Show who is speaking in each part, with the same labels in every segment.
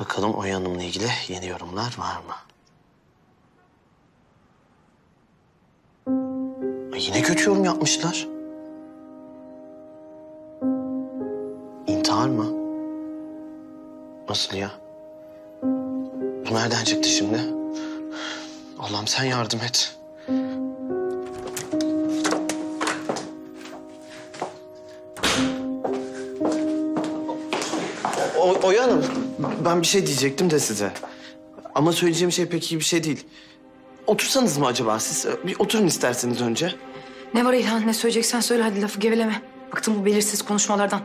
Speaker 1: Bakalım Oya Hanım'la ilgili yeni yorumlar var mı? Ay, yine kötü yorum yapmışlar. İntihar mı? Nasıl ya? Bu nereden çıktı şimdi? Allah'ım sen yardım et. O, Oya Hanım, ben bir şey diyecektim de size. Ama söyleyeceğim şey pek iyi bir şey değil. Otursanız mı acaba siz? Bir oturun isterseniz önce.
Speaker 2: Ne var İlhan? Ne söyleyeceksen söyle hadi lafı geveleme. Bıktım bu belirsiz konuşmalardan.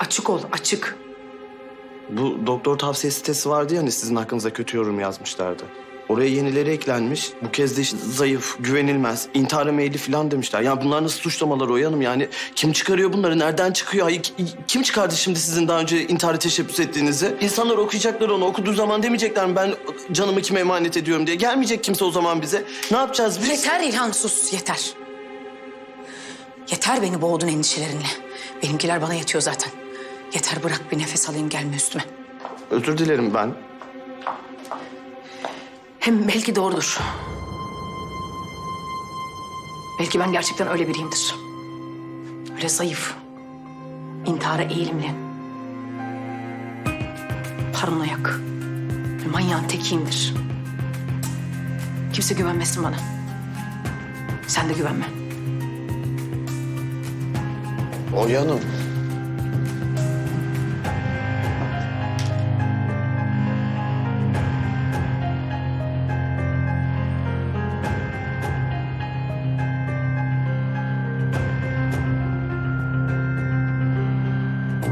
Speaker 2: Açık ol, açık.
Speaker 1: Bu doktor tavsiye sitesi vardı ya hani sizin hakkınızda kötü yorum yazmışlardı. Oraya yenileri eklenmiş. Bu kez de işte zayıf, güvenilmez, intihara meyilli falan demişler. Ya bunlar nasıl suçlamalar Oya Hanım? Yani kim çıkarıyor bunları? Nereden çıkıyor? Ay, kim çıkardı şimdi sizin daha önce intihara teşebbüs ettiğinizi? İnsanlar okuyacaklar onu. Okuduğu zaman demeyecekler mi ben canımı kime emanet ediyorum diye. Gelmeyecek kimse o zaman bize. Ne yapacağız biz?
Speaker 2: Yeter İlhan sus yeter. Yeter beni boğdun endişelerinle. Benimkiler bana yetiyor zaten. Yeter bırak bir nefes alayım gelme üstüme.
Speaker 1: Özür dilerim ben.
Speaker 2: Hem belki doğrudur. Belki ben gerçekten öyle biriyimdir. Öyle zayıf. intihara eğilimli. Paranoyak. Manyağın tekiyimdir. Kimse güvenmesin bana. Sen de güvenme.
Speaker 1: Oya Hanım.
Speaker 2: Bu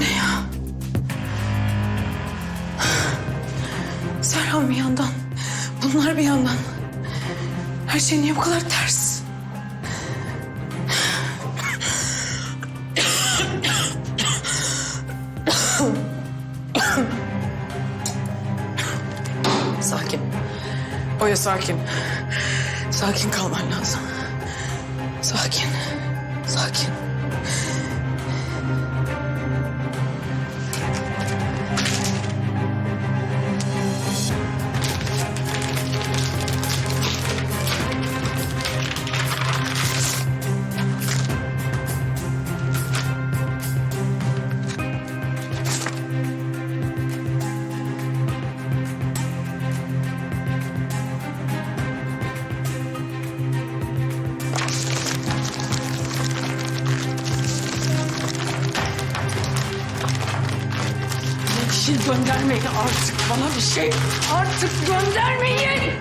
Speaker 2: ne ya? Serhan bir yandan, bunlar bir yandan. Her şey niye bu kadar ters? Sakin. Sakin kalman lazım. Göndermeyin artık bana bir şey. Artık göndermeyin.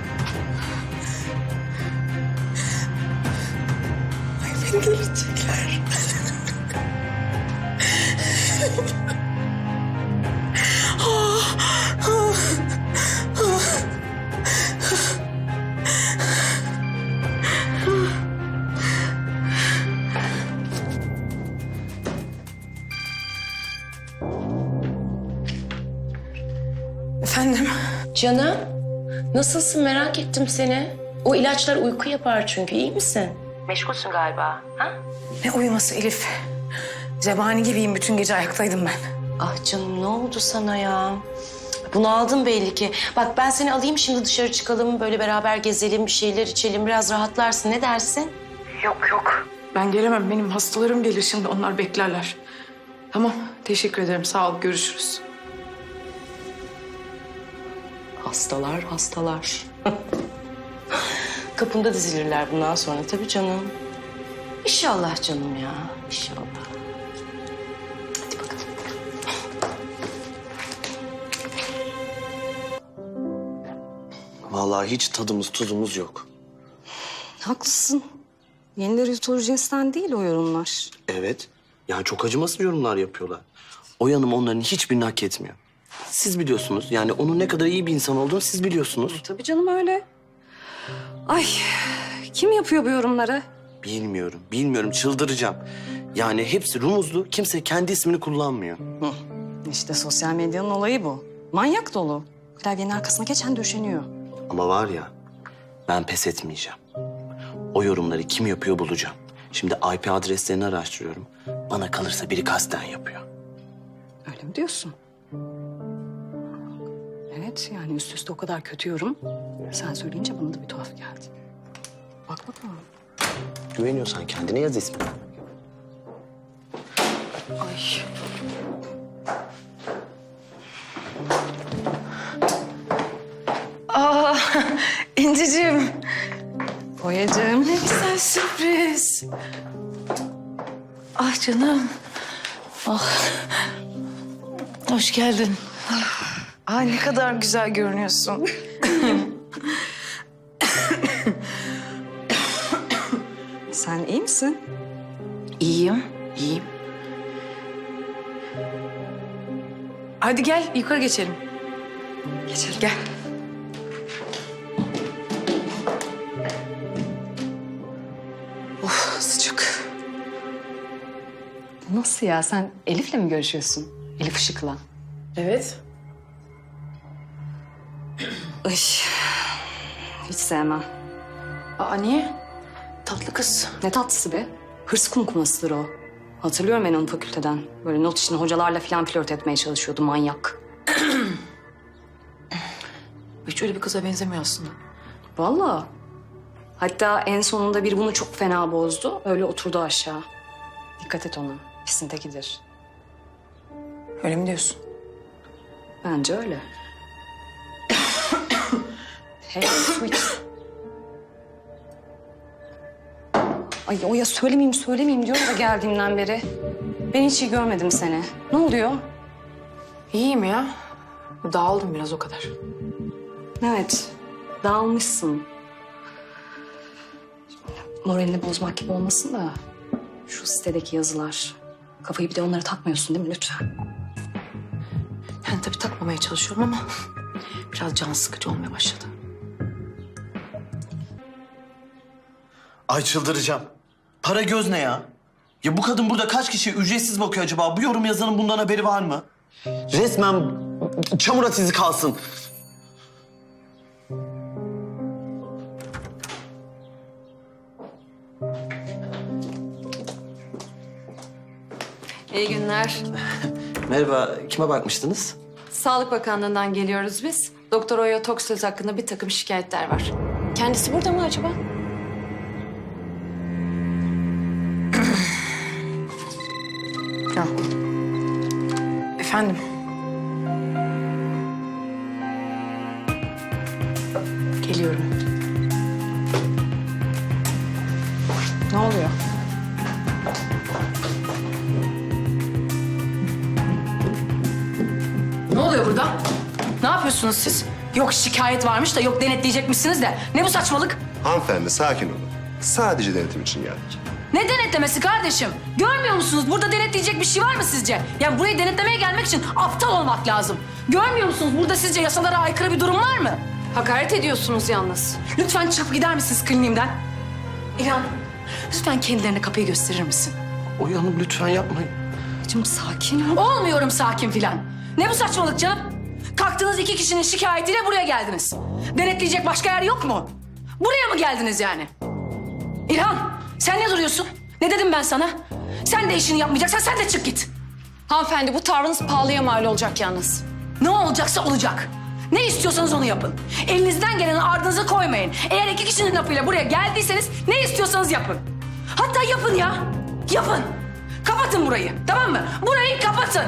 Speaker 2: Ay beni delirtecekler. Efendim?
Speaker 3: Canım, nasılsın merak ettim seni. O ilaçlar uyku yapar çünkü, iyi misin? Meşgulsün galiba, ha?
Speaker 2: Ne uyuması Elif? Zebani gibiyim bütün gece ayaktaydım ben.
Speaker 3: Ah canım ne oldu sana ya? Bunu aldın belli ki. Bak ben seni alayım şimdi dışarı çıkalım, böyle beraber gezelim, bir şeyler içelim, biraz rahatlarsın. Ne dersin?
Speaker 2: Yok yok. Ben gelemem. Benim hastalarım gelir şimdi. Onlar beklerler. Tamam. Teşekkür ederim. Sağ ol. Görüşürüz.
Speaker 3: Hastalar, hastalar. Kapında dizilirler bundan sonra tabii canım. İnşallah canım ya, inşallah. Hadi bakalım.
Speaker 1: Vallahi hiç tadımız tuzumuz yok.
Speaker 4: Haklısın. Yenileri cinsten değil o yorumlar.
Speaker 1: Evet. Yani çok acımasız yorumlar yapıyorlar. Oya Hanım onların hiçbirini hak etmiyor. Siz biliyorsunuz. Yani onun ne kadar iyi bir insan olduğunu siz biliyorsunuz.
Speaker 4: Tabii canım öyle. Ay kim yapıyor bu yorumları?
Speaker 1: Bilmiyorum, bilmiyorum. Çıldıracağım. Yani hepsi rumuzlu. Kimse kendi ismini kullanmıyor.
Speaker 4: İşte sosyal medyanın olayı bu. Manyak dolu. Klavyenin arkasına geçen döşeniyor.
Speaker 1: Ama var ya, Ben pes etmeyeceğim. O yorumları kim yapıyor bulacağım. Şimdi IP adreslerini araştırıyorum. Bana kalırsa biri kasten yapıyor.
Speaker 4: Öyle mi diyorsun? Evet yani üst üste o kadar kötü yorum. Sen söyleyince bana da bir tuhaf geldi. Bak bakalım.
Speaker 1: Güveniyorsan kendine yaz ismini.
Speaker 4: Ay.
Speaker 2: Aa, İnciciğim.
Speaker 4: Boyacığım.
Speaker 2: Ne güzel sürpriz. Ah canım. Ah. Hoş geldin. Ay ne kadar güzel görünüyorsun.
Speaker 4: Sen iyi misin?
Speaker 2: İyiyim, iyiyim. Hadi gel yukarı geçelim. Geçelim. Gel. Of sıcak.
Speaker 4: Nasıl ya? Sen Elif'le mi görüşüyorsun? Elif Işık'la.
Speaker 2: Evet.
Speaker 4: Ay. Hiç sevmem.
Speaker 2: Aa niye? Tatlı kız.
Speaker 4: Ne tatlısı be. Hırs kumkumasıdır o. Hatırlıyorum ben onu fakülteden. Böyle not işini hocalarla falan flört etmeye çalışıyordu manyak.
Speaker 2: Hiç öyle bir kıza benzemiyor aslında.
Speaker 4: Vallahi. Hatta en sonunda bir bunu çok fena bozdu. Öyle oturdu aşağı. Dikkat et ona. Pisintekidir.
Speaker 2: Öyle mi diyorsun?
Speaker 4: Bence öyle. Hey, iç. Ay Oya söylemeyeyim söylemeyeyim diyorum da geldiğimden beri. Ben hiç iyi görmedim seni. Ne oluyor?
Speaker 2: İyiyim ya. Dağıldım biraz o kadar.
Speaker 4: Evet, dağılmışsın. Moralini bozmak gibi olmasın da... ...şu sitedeki yazılar... ...kafayı bir de onlara takmıyorsun değil mi lütfen?
Speaker 2: Yani tabii takmamaya çalışıyorum ama... ...biraz can sıkıcı olmaya başladı.
Speaker 1: Ay çıldıracağım. Para göz ne ya? Ya bu kadın burada kaç kişiye ücretsiz bakıyor acaba? Bu yorum yazanın bundan haberi var mı? Resmen çamur at izi kalsın.
Speaker 5: İyi günler.
Speaker 1: Merhaba, kime bakmıştınız?
Speaker 5: Sağlık Bakanlığı'ndan geliyoruz biz. Doktor Oya Toksöz hakkında bir takım şikayetler var. Kendisi burada mı acaba?
Speaker 2: Efendim? Geliyorum.
Speaker 4: Ne oluyor?
Speaker 2: Ne oluyor burada? Ne yapıyorsunuz siz? Yok şikayet varmış da yok denetleyecekmişsiniz de. Ne bu saçmalık?
Speaker 6: Hanımefendi sakin olun. Sadece denetim için geldik.
Speaker 2: Ne denetlemesi kardeşim? Görmüyor musunuz? Burada denetleyecek bir şey var mı sizce? Yani buraya denetlemeye gelmek için aptal olmak lazım. Görmüyor musunuz? Burada sizce yasalara aykırı bir durum var mı?
Speaker 5: Hakaret ediyorsunuz yalnız.
Speaker 2: Lütfen çabuk gider misiniz kliniğimden? İlhan, lütfen kendilerine kapıyı gösterir misin?
Speaker 1: Oy Hanım lütfen yapmayın.
Speaker 4: Canım sakin ol.
Speaker 2: Olmuyorum sakin filan. Ne bu saçmalık canım? Kalktınız iki kişinin şikayetiyle buraya geldiniz. Denetleyecek başka yer yok mu? Buraya mı geldiniz yani? İlhan, sen ne duruyorsun? Ne dedim ben sana? Sen de işini yapmayacaksan sen de çık git.
Speaker 5: Hanımefendi bu tavrınız pahalıya mal olacak yalnız.
Speaker 2: Ne olacaksa olacak. Ne istiyorsanız onu yapın. Elinizden geleni ardınıza koymayın. Eğer iki kişinin lafıyla buraya geldiyseniz ne istiyorsanız yapın. Hatta yapın ya. Yapın. Kapatın burayı. Tamam mı? Burayı kapatın.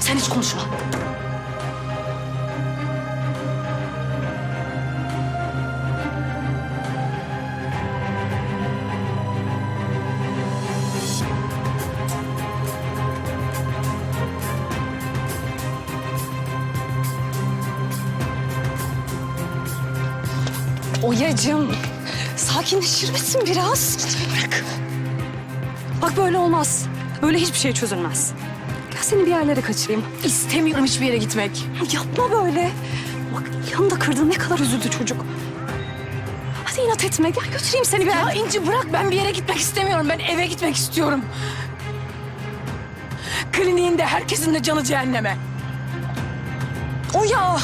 Speaker 2: Sen hiç konuşma.
Speaker 4: Oyacığım, sakinleşir misin biraz? Bırak. Bak böyle olmaz. Böyle hiçbir şey çözülmez. Gel seni bir yerlere kaçırayım.
Speaker 2: İstemiyorum hiçbir yere gitmek.
Speaker 4: Yapma böyle. Bak yanında kırdın ne kadar üzüldü çocuk. Hadi inat etme. Gel götüreyim seni bir
Speaker 2: Ya. İnci bırak ben bir yere gitmek istemiyorum. Ben eve gitmek istiyorum. Kliniğinde herkesin de canı cehenneme. Oya!